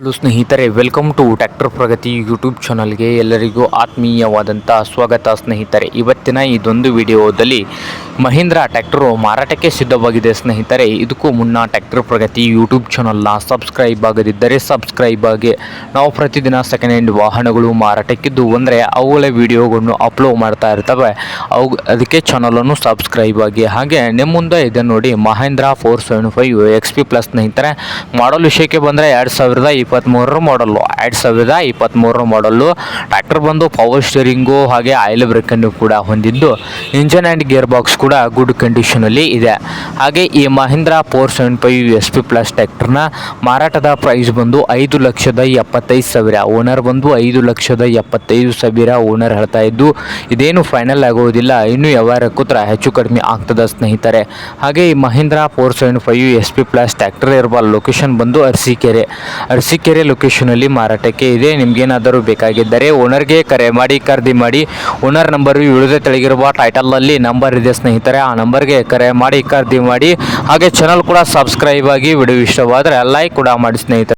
Hello ಸ್ನೇಹಿತರೆ, welcome to tractor Pragati YouTube ಚಾನಲ್ಗೆ ಎಲ್ಲರಿಗೂ ಆತ್ಮೀಯವಾದಂಥ ಸ್ವಾಗತ ಸ್ನೇಹಿತರೆ. ಇವತ್ತಿನ ಇದೊಂದು ವಿಡಿಯೋದಲ್ಲಿ ಮಹೀಂದ್ರ ಟ್ರ್ಯಾಕ್ಟರು ಮಾರಾಟಕ್ಕೆ ಸಿದ್ಧವಾಗಿದೆ ಸ್ನೇಹಿತರೆ. ಇದಕ್ಕೂ ಮುನ್ನ ಟ್ರ್ಯಾಕ್ಟರ್ ಪ್ರಗತಿ ಯೂಟ್ಯೂಬ್ ಚಾನಲ್ನ ಸಬ್ಸ್ಕ್ರೈಬ್ ಆಗದಿದ್ದರೆ ಸಬ್ಸ್ಕ್ರೈಬ್ ಆಗಿ. ನಾವು ಪ್ರತಿದಿನ ಸೆಕೆಂಡ್ ಹ್ಯಾಂಡ್ ವಾಹನಗಳು ಮಾರಾಟಕ್ಕಿದ್ದು ಅಂದರೆ ಅವುಗಳ ವಿಡಿಯೋಗಳನ್ನು ಅಪ್ಲೋಡ್ ಮಾಡ್ತಾ ಇರ್ತವೆ. ಅವು, ಅದಕ್ಕೆ ಚಾನಲನ್ನು ಸಬ್ಸ್ಕ್ರೈಬ್ ಆಗಿ. ಹಾಗೆ ನಿಮ್ಮ ಮುಂದೆ ಇದೆ ನೋಡಿ Mahindra four seven five X P plus ಸ್ನೇಹಿತರೆ. ಮಾಡಲ್ ವಿಷಯಕ್ಕೆ ಬಂದರೆ ಎರಡು ಸಾವಿರದ ಇಪ್ಪತ್ತ್ಮೂರರ ಮಾಡಲ್ಲು ಎರಡು ಸಾವಿರದ ಇಪ್ಪತ್ತ್ಮೂರರ ಮಾಡಲ್ಲು ಟ್ರ್ಯಾಕ್ಟರ್ ಬಂದು ಪವರ್ ಸ್ಟೇರಿಂಗು ಹಾಗೆ ಆಯಿಲ್ ಬ್ರೇಕನ್ನು ಕೂಡ ಹೊಂದಿದ್ದು ಇಂಜನ್ ಆ್ಯಂಡ್ ಗೇರ್ ಬಾಕ್ಸ್ ಕೂಡ ಗುಡ್ ಕಂಡೀಷನಲ್ಲಿ ಇದೆ. ಹಾಗೆ ಈ Mahindra four seven five S P plus ಟ್ಯಾಕ್ಟರ್ನ ಮಾರಾಟದ ಪ್ರೈಸ್ ಬಂದು ಐದು ಲಕ್ಷದ ಎಪ್ಪತ್ತೈದು ಸಾವಿರ. ಓನರ್ ಬಂದು ಐದು ಲಕ್ಷದ ಎಪ್ಪತ್ತೈದು ಸಾವಿರ ಓನರ್ ಹೇಳ್ತಾ ಇದ್ದು, ಇದೇನು ಫೈನಲ್ ಆಗುವುದಿಲ್ಲ ಇನ್ನು ವ್ಯವಹಾರ ಕೂತ್ರ ಹೆಚ್ಚು ಕಡಿಮೆ ಆಗ್ತದ ಸ್ನೇಹಿತರೆ. ಹಾಗೆ ಈ Mahindra four seven five S P plus tractor ಇರುವ ಲೊಕೇಶನ್ ಬಂದು ಅರಸೀಕೆರೆ ಅರಸೀಕೆರೆ ಲೊಕೇಶನಲ್ಲಿ ಮಾರಾಟಕ್ಕೆ ಇದೆ. ನಿಮಗೇನಾದರೂ ಬೇಕಾಗಿದ್ದರೆ ಓನರ್ಗೆ ಕರೆ ಮಾಡಿ, ಖರೀದಿ ಮಾಡಿ ಓನರ್ ನಂಬರು ಇಳಿದ ತೆಳಗಿರುವ ಟೈಟಲ್ನಲ್ಲಿ ನಂಬರ್ ಇದೆ ಸ್ನೇಹಿತರೆ, ಆ ನಂಬರ್ಗೆ ಕರೆ ಮಾಡಿ, ಖರೀದಿ ಮಾಡಿ, ಹಾಗೆ ಚಾನಲ್ ಕೂಡ ಸಬ್ಸ್ಕ್ರೈಬ್ ಆಗಿ ವಿಡಿಯೋ ಇಷ್ಟವಾದರೆ ಲೈಕ್ ಕೂಡ ಮಾಡಿ ಸ್ನೇಹಿತರೆ.